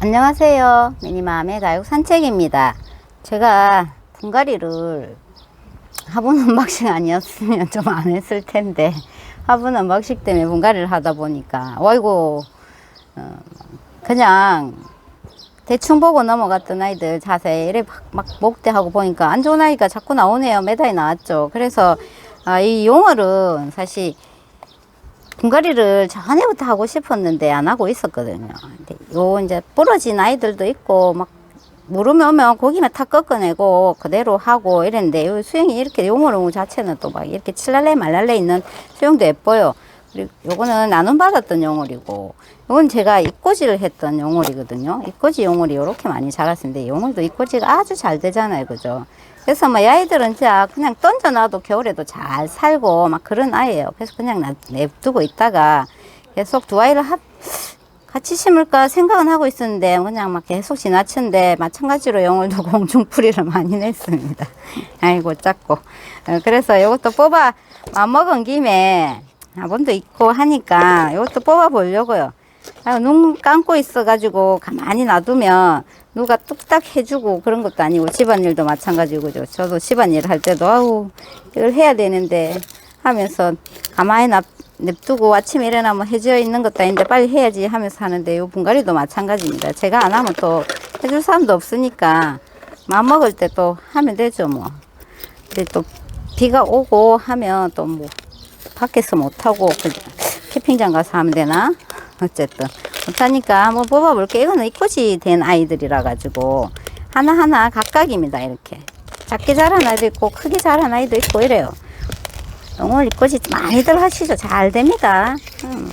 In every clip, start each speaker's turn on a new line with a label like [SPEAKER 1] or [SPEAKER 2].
[SPEAKER 1] 안녕하세요. 미니맘의 가육 산책입니다. 제가 분갈이를 화분 언박싱 아니었으면 좀 안 했을 텐데 화분 언박싱 때문에 분갈이를 하다 보니까 어이고 어, 그냥 대충 보고 넘어갔던 아이들 자세 이래 막, 막 목대하고 보니까 안 좋은 아이가 자꾸 나오네요. 매달이 나왔죠. 그래서 아, 이 용어는 사실 분갈이를 전에부터 하고 싶었는데 안 하고 있었거든요. 근데 요 이제 부러진 아이들도 있고 막 무릎이 오면 고기만 탁 꺾어내고 그대로 하고 이랬는데 요 수영이 이렇게 용어로 자체는 또 막 이렇게 칠랄레 말랄레 있는 수영도 예뻐요. 그리고 요거는 나눔 받았던 용어리고 요건 제가 입꼬지를 했던 용어리거든요. 입꼬지 용어리 요렇게 많이 자랐는데 용어리도 입꼬지가 아주 잘 되잖아요. 그죠? 그래서 뭐 아이들은 진짜 그냥 던져놔도 겨울에도 잘 살고 막 그런 아이예요. 그래서 그냥 놔- 냅두고 있다가 계속 두 아이를 합, 같이 심을까 생각은 하고 있었는데 그냥 막 계속 지나쳤는데 마찬가지로 영월도 공중풀이를 많이 냈습니다. 아이고 작고 어, 그래서 이것도 뽑아 맘먹은 김에 화분도 있고 하니까 이것도 뽑아 보려고요. 아, 눈 감고 있어가지고 가만히 놔두면 누가 뚝딱 해주고 그런 것도 아니고 집안일도 마찬가지고 죠. 저도 집안일 할 때도 아우 이걸 해야 되는데 하면서 가만히 놔, 냅두고 아침에 일어나면 해져 있는 것도 아닌데 빨리 해야지 하면서 하는데 요 분갈이도 마찬가지입니다. 제가 안 하면 또 해줄 사람도 없으니까 마음 먹을 때 또 하면 되죠 뭐. 근데 또 비가 오고 하면 또 뭐 밖에서 못 하고 그 캠핑장 가서 하면 되나? 어쨌든 못하니까 한번 뽑아볼게. 이거는 입꽃이 된 아이들이라 가지고 하나하나 각각입니다. 이렇게 작게 자란 아이도 있고 크게 자란 아이도 있고 이래요. 영월 입꽃이 많이들 하시죠. 잘 됩니다. 음.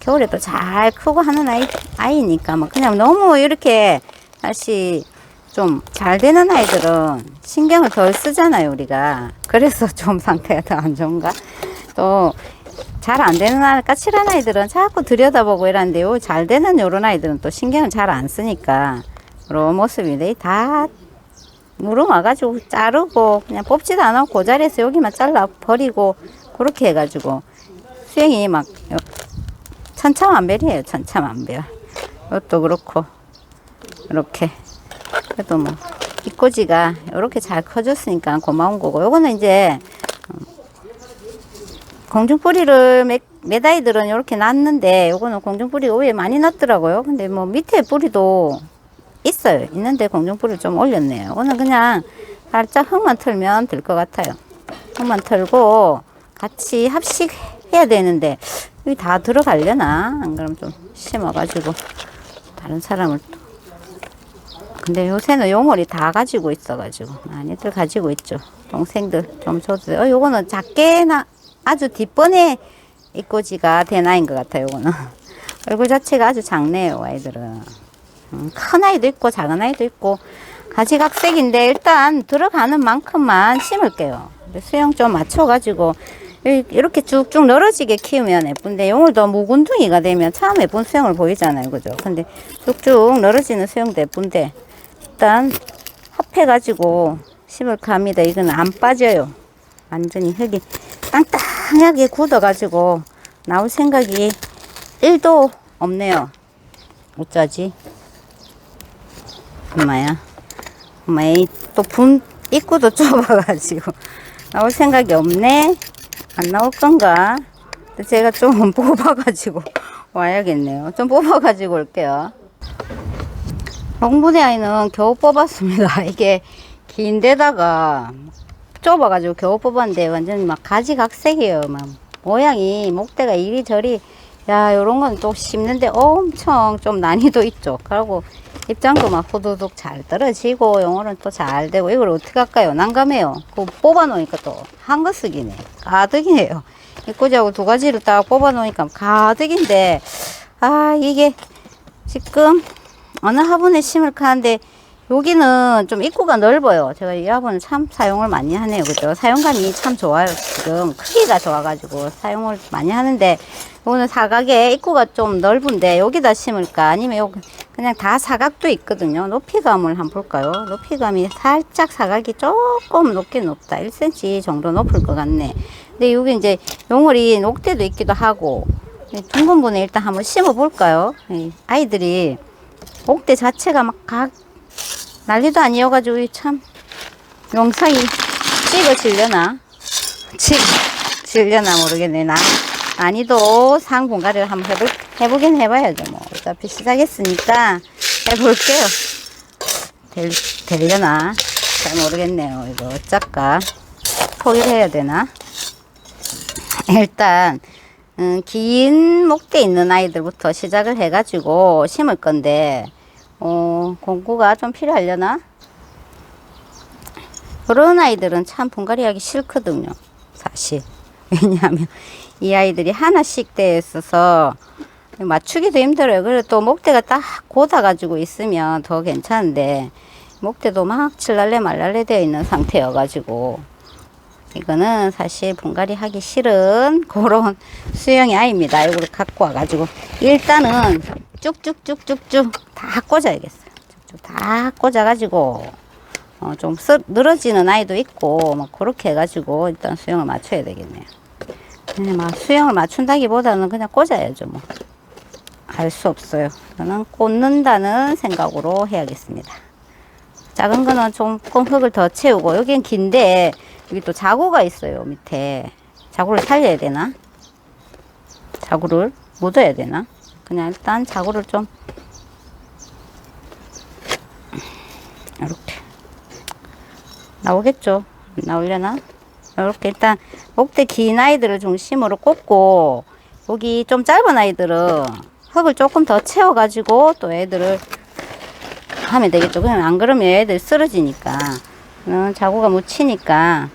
[SPEAKER 1] 겨울에도 잘 크고 하는 아이, 아이니까 뭐 그냥 너무 이렇게 다시 좀 잘 되는 아이들은 신경을 덜 쓰잖아요, 우리가. 그래서 좀 상태가 더 안 좋은가? 또, 잘 안 되는 아이, 까칠한 아이들은 자꾸 들여다보고 이러는데요. 잘 되는 요런 아이들은 또 신경을 잘 안 쓰니까. 그런 모습인데, 다 물어 와가지고 자르고, 그냥 뽑지도 않았고, 그 자리에서 여기만 잘라 버리고, 그렇게 해가지고, 수행이 막, 요- 천차만별이에요, 천차만별. 이것도 그렇고, 이렇게. 그래도 뭐 입꼬지가 이렇게 잘 커졌으니까 고마운 거고 요거는 이제 음, 공중뿌리를 매, 매다이들은 이렇게 났는데 요거는 공중뿌리가 위에 많이 났더라고요. 근데 뭐 밑에 뿌리도 있어요. 있는데 공중뿌리를 좀 올렸네요. 요거는 그냥 살짝 흙만 털면 될 것 같아요. 흙만 털고 같이 합식해야 되는데 여기 다 들어가려나? 안 그럼 좀 심어가지고 다른 사람을 또. 근데 요새는 용어리 다 가지고 있어가지고 많이들 가지고 있죠. 동생들 좀 줘도 돼요. 어, 요거는 작게 나 아주 뒷번에 입꼬지가 된 아이인 것 같아요. 요거는 얼굴 자체가 아주 작네요. 아이들은 음, 큰 아이도 있고 작은 아이도 있고 가지각색인데 일단 들어가는 만큼만 심을게요. 수영 좀 맞춰가지고 이- 이렇게 쭉쭉 늘어지게 키우면 예쁜데 용을도 묵은둥이가 되면 참 예쁜 수영을 보이잖아요. 그죠? 근데 쭉쭉 늘어지는 수영도 예쁜데 일단 합해가지고 심을까 합니다. 이건 안 빠져요. 완전히 흙이 땅땅 하게 굳어가지고 나올 생각이 1도 없네요. 어쩌지? 엄마야. 엄마야, 또분 입구도 좁아가지고 나올 생각이 없네. 안 나올 건가? 제가 좀 뽑아가지고 와야겠네요. 좀 뽑아가지고 올게요. 홍분의 아이는 겨우 뽑았습니다. 이게 긴 데다가 좁아가지고 겨우 뽑았는데 완전 막 가지각색이에요. 막 모양이 목대가 이리저리 야 요런 건또 심는데 엄청 좀 난이도 있죠. 그리고 입장도 막 후두둑 잘 떨어지고 용어는 또 잘 되고 이걸 어떻게 할까요? 난감해요. 그 뽑아 놓으니까 또 한거쓰기네 가득이네요. 입구지하고 두 가지를 딱 뽑아 놓으니까 가득인데 아 이게 지금 어느 화분에 심을까 하는데 여기는 좀 입구가 넓어요. 제가 이 화분을 참 사용을 많이 하네요. 그죠? 사용감이 참 좋아요. 지금 크기가 좋아가지고 사용을 많이 하는데 오늘 사각에 입구가 좀 넓은데 여기다 심을까 아니면 요 그냥 다 사각도 있거든요. 높이감을 한번 볼까요? 높이감이 살짝 사각이 조금 높긴 높다. 1cm 정도 높을 것 같네. 근데 여기 이제 용어리 녹대도 있기도 하고 이 둥근 분에 일단 한번 심어 볼까요? 이 아이들이 목대 자체가 막 각 난리도 아니어가지고 이참 영상이 찍어지려나? 찍어지려나 모르겠네. 나 난이도 상 분가를 한번 해볼, 해보긴 해봐야죠. 뭐 어차피 시작했으니까 해볼게요. 될, 되려나? 잘 모르겠네요. 이거 어쩔까? 포기를 해야 되나? 일단 음, 긴 목대 있는 아이들부터 시작을 해가지고 심을 건데 어, 공구가 좀 필요하려나? 그런 아이들은 참 분갈이 하기 싫거든요. 사실. 왜냐하면 이 아이들이 하나씩 되어 있어서 맞추기도 힘들어요. 그래도 또 목대가 딱 고다가지고 있으면 더 괜찮은데 목대도 막 칠랄래 말랄래 되어 있는 상태여가지고 이거는 사실 분갈이 하기 싫은 그런 수영의 아이입니다. 이걸 갖고 와가지고 일단은 쭉쭉쭉쭉쭉 다 꽂아야겠어요. 쭉쭉 다 꽂아가지고 어, 좀 쓰, 늘어지는 아이도 있고 뭐 그렇게 해가지고 일단 수영을 맞춰야 되겠네요. 그냥 막 수영을 맞춘다기보다는 그냥 꽂아야죠 뭐. 알 수 없어요. 저는 꽂는다는 생각으로 해야겠습니다. 작은 거는 조금 흙을 더 채우고 여긴 긴데 여기 또 자구가 있어요 밑에 자구를 살려야 되나? 자구를 묻어야 되나? 그냥 일단 자구를 좀 이렇게 나오겠죠? 나오려나? 이렇게 일단 목대 긴 아이들을 중심으로 꽂고 여기 좀 짧은 아이들은 흙을 조금 더 채워 가지고 또 애들을 하면 되겠죠. 그냥 안 그러면 애들 쓰러지니까. 어, 자구가 묻히니까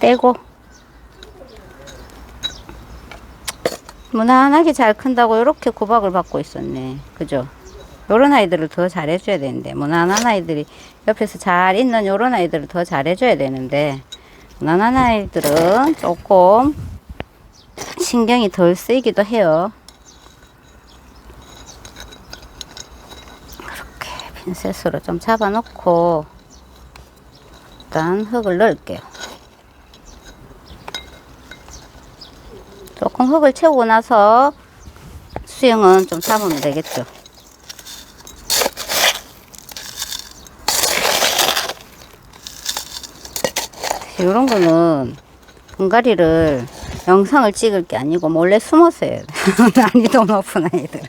[SPEAKER 1] 떼고 무난하게 잘 큰다고 이렇게 구박을 받고 있었네. 그죠? 요런 아이들을 더 잘해줘야 되는데 무난한 아이들이 옆에서 잘 있는 요런 아이들을 더 잘해줘야 되는데 무난한 아이들은 조금 신경이 덜 쓰이기도 해요. 이렇게 핀셋으로 좀 잡아놓고 일단 흙을 넣을게요. 조금 흙을 채우고 나서 수영은 좀 잡으면 되겠죠. 이런 거는 분갈이를 영상을 찍을 게 아니고 몰래 돼. 난이도 높은 아이들.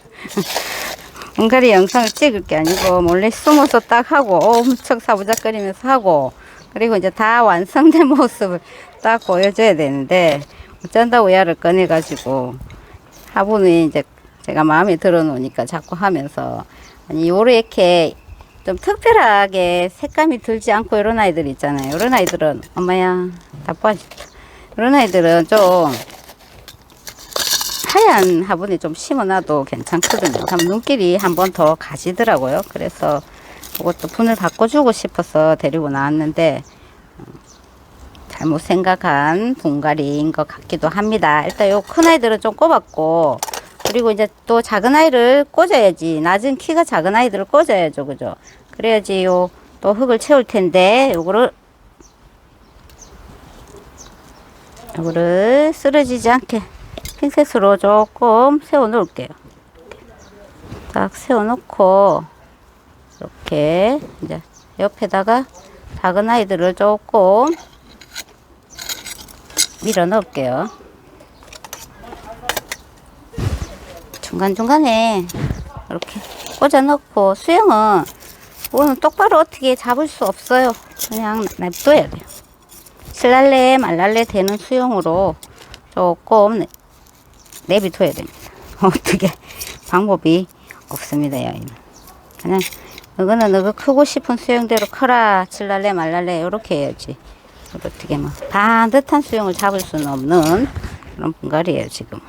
[SPEAKER 1] 분갈이 영상을 찍을 게 아니고 몰래 숨어서 딱 하고 엄청 사부작거리면서 하고 그리고 이제 다 완성된 모습을 딱 보여줘야 되는데 어쩐다고 야를 꺼내가지고 화분을 이제 제가 마음에 들어 놓으니까 자꾸 하면서 아니 요렇게 좀 특별하게 색감이 들지 않고 이런 아이들 있잖아요. 이런 아이들은 엄마야 다 빠졌다. 이런 아이들은 좀 하얀 화분에 좀 심어놔도 괜찮거든요. 참 눈길이 한 번 더 가지더라고요. 그래서 이것도 분을 바꿔주고 싶어서 데리고 나왔는데 음, 잘못 생각한 분갈이인 것 같기도 합니다. 일단 요 큰 아이들은 좀 꼽았고 그리고 이제 또 작은 아이를 꽂아야지 낮은 키가 작은 아이들을 꽂아야죠 그죠 그래야지 요 또 흙을 채울 텐데 요거를 요거를 쓰러지지 않게 핀셋으로 조금 세워 놓을게요 딱 세워 놓고 이렇게 이제 옆에다가 작은 아이들을 조금 밀어 넣을게요 중간중간에 이렇게 꽂아 넣고 수영은 오늘 똑바로 어떻게 잡을 수 없어요. 그냥 냅둬야 돼요. 실랄래 말랄래 되는 수영으로 조금 내- 내비둬야 됩니다. 어떻게 방법이 없습니다. 여기는 그냥 너거는 너가 크고 싶은 수영대로 커라 칠랄래 말랄래 이렇게 해야지. 어떻게 뭐 반듯한 수영을 잡을 수는 없는 그런 분갈이에요 지금.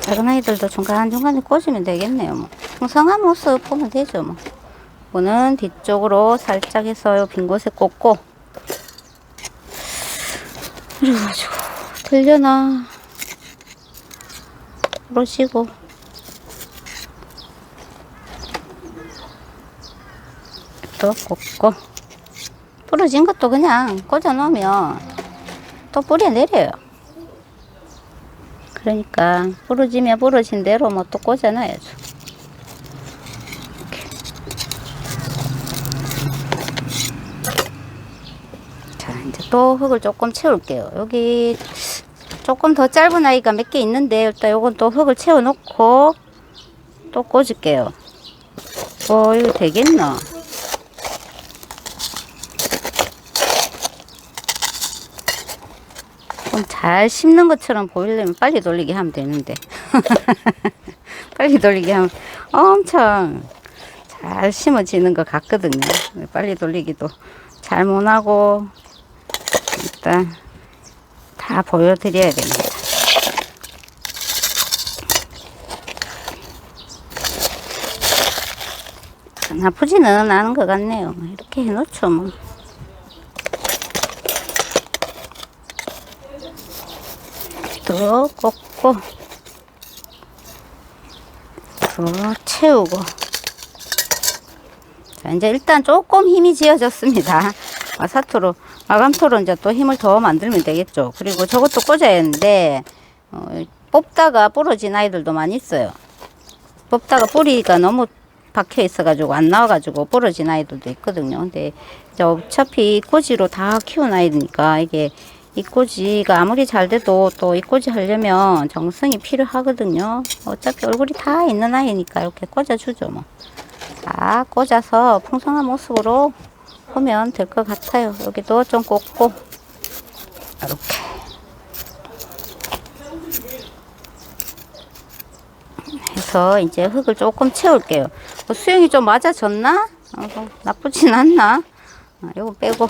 [SPEAKER 1] 작은 아이들도 중간중간에 꽂으면 되겠네요. 뭐. 풍성한 모습 보면 되죠. 뭐. 이거는 뒤쪽으로 살짝 해서 요빈 곳에 꽂고 그래가지고 들려나 부러지고 또 꽂고 부러진 것도 그냥 꽂아 놓으면 또 뿌려 내려요. 그러니까 부러지면 부러진 대로 뭐 또 꽂아 놔야죠. 이렇게. 자 이제 또 흙을 조금 채울게요. 여기 조금 더 짧은 아이가 몇 개 있는데 일단 요건 또 흙을 채워 놓고 또 꽂을게요. 어 이거 되겠나? 좀잘 심는 것처럼 보이려면 빨리 돌리게 하면 되는데 빨리 돌리게 하면 엄청 잘 심어지는 것 같거든요 빨리 돌리기도 잘 못하고 일단 다 보여드려야 됩니다. 나쁘지는 않은 것 같네요. 이렇게 해놓죠 뭐. 또 꽂고 또 채우고. 자 이제 일단 조금 힘이 지어졌습니다. 마사토로 마감토로 이제 또 힘을 더 만들면 되겠죠 그리고 저것도 꽂아야 하는데 어, 뽑다가 부러진 아이들도 많이 있어요 뽑다가 뿌리가 너무 박혀 있어가지고 안 나와가지고 부러진 아이들도 있거든요 근데 어차피 꼬지로 다 키운 아이니까 이게 이 꼬지가 아무리 잘 돼도 또 이 꼬지 하려면 정성이 필요하거든요. 어차피 얼굴이 다 있는 아이니까 이렇게 꽂아주죠 뭐. 다 꽂아서 풍성한 모습으로 보면 될 것 같아요. 여기도 좀 꽂고 이렇게 해서 이제 흙을 조금 채울게요. 어, 수영이 좀 맞아졌나? 어, 나쁘진 않나? 아, 이거 빼고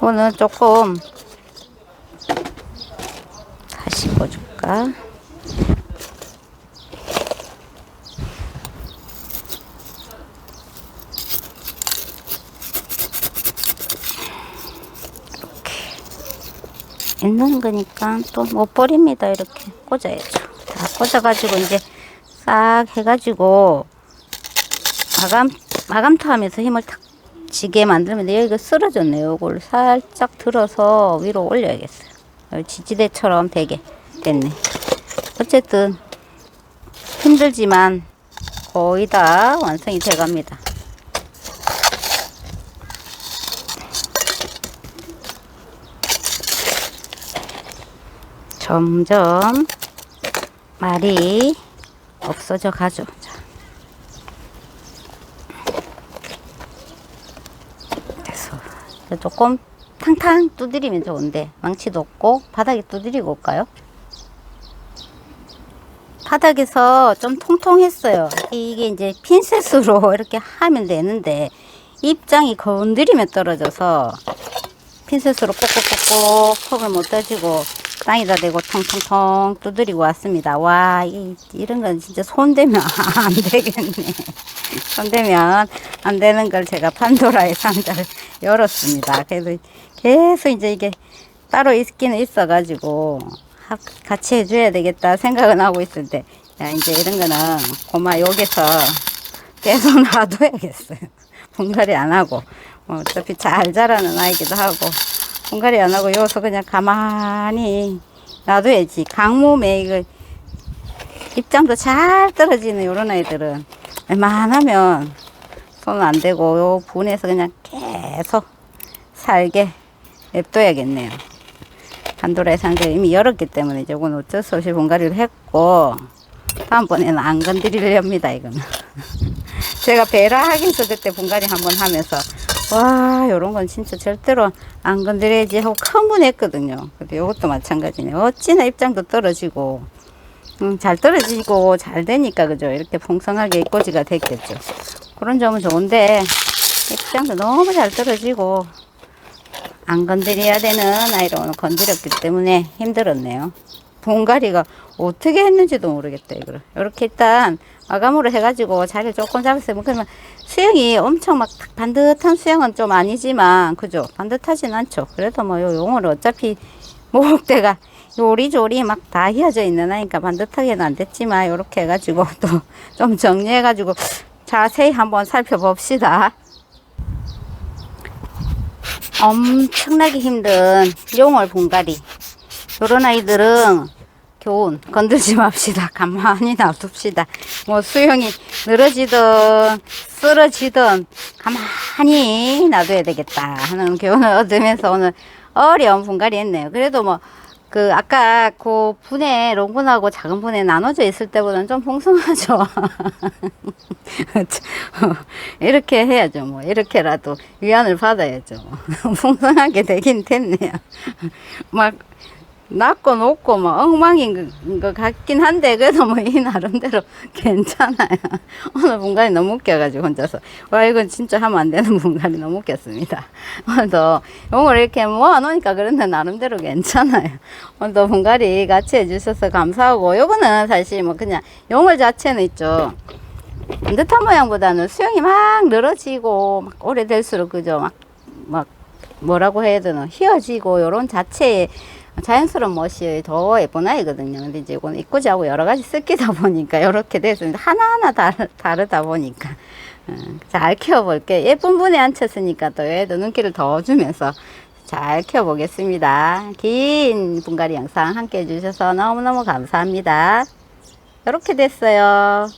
[SPEAKER 1] 오늘 조금 다시 꽂을까? 있는 거니까 또 못 버립니다. 이렇게 꽂아야죠. 다 꽂아가지고 이제 싹 해가지고 마감 마감토 하면서 힘을 탁 지게 만들면 돼요. 이거 쓰러졌네요. 이걸 살짝 들어서 위로 올려야겠어요. 지지대처럼 되게 됐네. 어쨌든 힘들지만 거의 다 완성이 돼 갑니다. 점점 말이 없어져 가죠. 자. 돼서 조금 탕탕 두드리면 좋은데 망치도 없고 바닥에 두드리고 올까요? 바닥에서 좀 통통했어요. 이게 이제 핀셋으로 이렇게 하면 되는데 입장이 건드리면 떨어져서 핀셋으로 꼭꼭꼭꼭 턱을 못 따지고 땅에다 대고 통통통 두드리고 왔습니다. 와, 이, 이런 건 진짜 손대면 안 되겠네. 손대면 안 되는 걸 제가 판도라의 상자를 열었습니다. 그래도 계속 이제 이게 따로 있기는 있어가지고 하- 같이 해줘야 되겠다 생각은 하고 때, 야, 이제 이런 거는 고마 여기서 계속 놔둬야겠어요. 분갈이 안 하고. 뭐 어차피 잘 자라는 아이기도 하고. 분갈이 안 하고 여기서 그냥 가만히 놔둬야지. 강몸에 이거 입장도 잘 떨어지는 요런 아이들은 웬만하면 손은 안 대고 요 분에서 그냥 계속 살게 냅둬야겠네요. 판도라의 상자를 이미 열었기 때문에 이건 어쩔 수 없이 분갈이를 했고 다음번에는 안 건드리렵니다 이거는 제가 베라하기서 그때 분갈이 한번 하면서 와 요런 건 진짜 절대로 안 건드려야지 하고 큰분했거든요. 근데 이것도 마찬가지네. 어찌나 입장도 떨어지고. 음, 잘 떨어지고 잘 되니까 그죠? 이렇게 풍성하게 꼬지가 됐겠죠. 그런 점은 좋은데 입장도 너무 잘 떨어지고 안 건드려야 되는 아이로 건드렸기 때문에 힘들었네요. 분갈이가 어떻게 했는지도 모르겠다, 이거를. 이렇게 일단 마감으로 해가지고 자리를 조금. 뭐 그러면 수영이 엄청 막 반듯한 수영은 좀 아니지만, 그죠? 반듯하진 않죠. 그래도 뭐 요 용어를 어차피 목대가 요리조리 막 다 휘어져 있는 아이니까 반듯하게는 안 됐지만, 요렇게 해가지고 또 좀 정리해가지고 자세히 한번 살펴봅시다. 엄청나게 힘든 용월 분갈이. 요런 아이들은 교훈 건들지 맙시다. 가만히 놔둡시다. 뭐 수영이 늘어지든 쓰러지든 가만히 놔둬야 되겠다 하는 교훈을 얻으면서 오늘 어려운 분갈이 했네요. 그래도 뭐 그 아까 그 분해 롱분하고 작은 분해 나눠져 있을 때보다는 좀 풍성하죠. 이렇게 해야죠. 뭐 이렇게라도 위안을 받아야죠. 풍성하게 되긴 됐네요. 막 낮고 높고 막 엉망인 것- 것 같긴 한데 그래도 뭐 이 나름대로 괜찮아요. 오늘 분갈이 너무 웃겨가지고 혼자서 와 이건 진짜 하면 안 되는 분갈이 너무 웃겼습니다. 오늘도 용을 이렇게 모아놓으니까 그런데 나름대로 괜찮아요. 오늘도 분갈이 같이 해주셔서 감사하고 요거는 사실 뭐 그냥 용을 자체는 있죠. 반듯한 모양보다는 수영이 막 늘어지고 막 오래될수록 그죠 막 막 뭐라고 해야 되나 휘어지고 요런 자체의 자연스러운 멋이 더 예쁜 아이거든요. 근데 이제 이거는 이꾸지하고 여러 가지 섞이다 보니까 이렇게 됐습니다. 하나하나 다르, 다르다 보니까 어, 잘 키워볼게요. 예쁜 분에 앉혔으니까 또 얘도 눈길을 더 주면서 잘 키워보겠습니다. 긴 분갈이 영상 함께 해주셔서 너무너무 감사합니다. 이렇게 됐어요.